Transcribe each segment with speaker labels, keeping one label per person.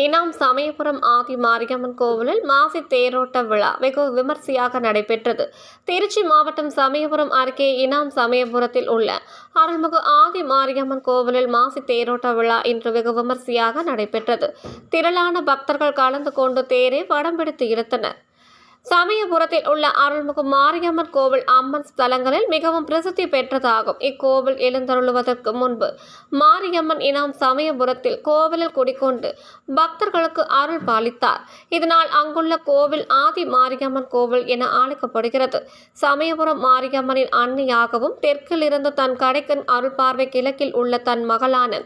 Speaker 1: இனாம் சமயபுரம் ஆதி மாரியம்மன் கோவிலில் மாசி தேரோட்ட விழா வெகு விமர்சையாக நடைபெற்றது. திருச்சி மாவட்டம் சமயபுரம் அருகே இனாம் சமயபுரத்தில் உள்ள அருள்மிகு ஆதி மாரியம்மன் கோவிலில் மாசி தேரோட்ட விழா இன்று வெகு விமர்சையாக நடைபெற்றது. திரளான பக்தர்கள் கலந்து கொண்டு தேரை வடம் பிடித்து இழுத்தனர். சமயபுரத்தில் உள்ள அருள்மிகு மாரியம்மன் கோவில் அம்மன் ஸ்தலங்களில் மிகவும் பிரசித்தி பெற்றதாகும். இக்கோவில் எழுந்தருளுவதற்கு முன்பு மாரியம்மன் இனம் சமயபுரத்தில் கோவிலில் குடிக்கொண்டு பக்தர்களுக்கு அருள் பாலித்தார். இதனால் அங்குள்ள கோவில் ஆதி மாரியம்மன் கோவில் என அழைக்கப்படுகிறது. சமயபுரம் மாரியம்மனின் அன்னையாகவும் தெற்கில் இருந்து தன் கடைக்கன் அருள் பார்வை கிழக்கில் உள்ள தன் மகளான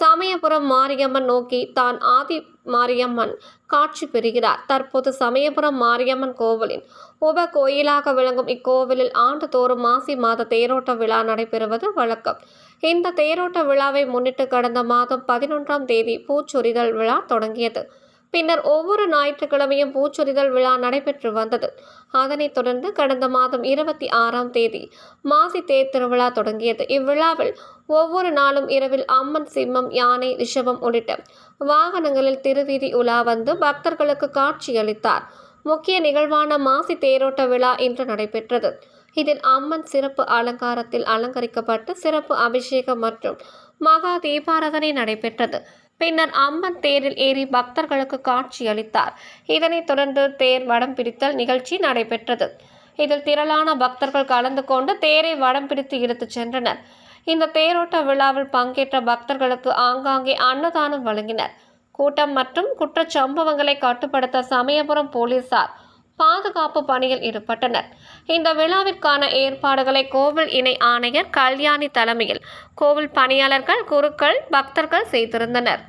Speaker 1: சமயபுரம் மாரியம்மன் நோக்கி தான் ஆதி மாரியம்மன் காட்சி பெறுகிறார். தற்போது சமயபுரம் மாரியம்மன் கோவிலின் உப கோயிலாக விளங்கும் இக்கோவிலில் ஆண்டுதோறும் மாசி மாத தேரோட்ட விழா நடைபெறுவது வழக்கம். இந்த தேரோட்ட விழாவை முன்னிட்டு கடந்த மாதம் பதினொன்றாம் தேதி பூச்சொரிதல் விழா தொடங்கியது. பின்னர் ஒவ்வொரு ஞாயிற்றுக்கிழமையும் பூச்சொரிதல் விழா நடைபெற்று வந்தது. அதனைத் தொடர்ந்து கடந்த மாதம் இருபத்தி ஆறாம் தேதி மாசி தேர் திருவிழா தொடங்கியது. இவ்விழாவில் ஒவ்வொரு நாளும் இரவில் அம்மன் சிம்மம் யானை ரிஷபம் உள்ளிட்ட வாகனங்களில் திருவீதி உலா வந்து பக்தர்களுக்கு காட்சியளித்தார். முக்கிய நிகழ்வான மாசி தேரோட்ட விழா இன்று நடைபெற்றது. இதில் அம்மன் சிறப்பு அலங்காரத்தில் அலங்கரிக்கப்பட்டு சிறப்பு அபிஷேகம் மற்றும் மகா தீபாராதனை நடைபெற்றது. பின்னர் அம்மன் தேரில் ஏறி பக்தர்களுக்கு காட்சியளித்தார் இதனைத் தொடர்ந்து தேர் வடம் பிடித்தல் நிகழ்ச்சி நடைபெற்றது. இதில் திரளான பக்தர்கள் கலந்து கொண்டு தேரை வடம் பிடித்து இழுத்துச் சென்றனர். இந்த தேரோட்ட விழாவில் பங்கேற்ற பக்தர்களுக்கு ஆங்காங்கே அன்னதானம் வழங்கினர். கூட்டம் மற்றும் குற்றச்சம்பவங்களை கட்டுப்படுத்த சமயபுரம் போலீசார் பாதுகாப்பு பணியில் ஈடுபட்டனர். இந்த விழாவிற்கான ஏற்பாடுகளை கோவில் இணை ஆணையர் கல்யாணி தலைமையில் கோவில் பணியாளர்கள் குருக்கள் பக்தர்கள் செய்திருந்தனர்.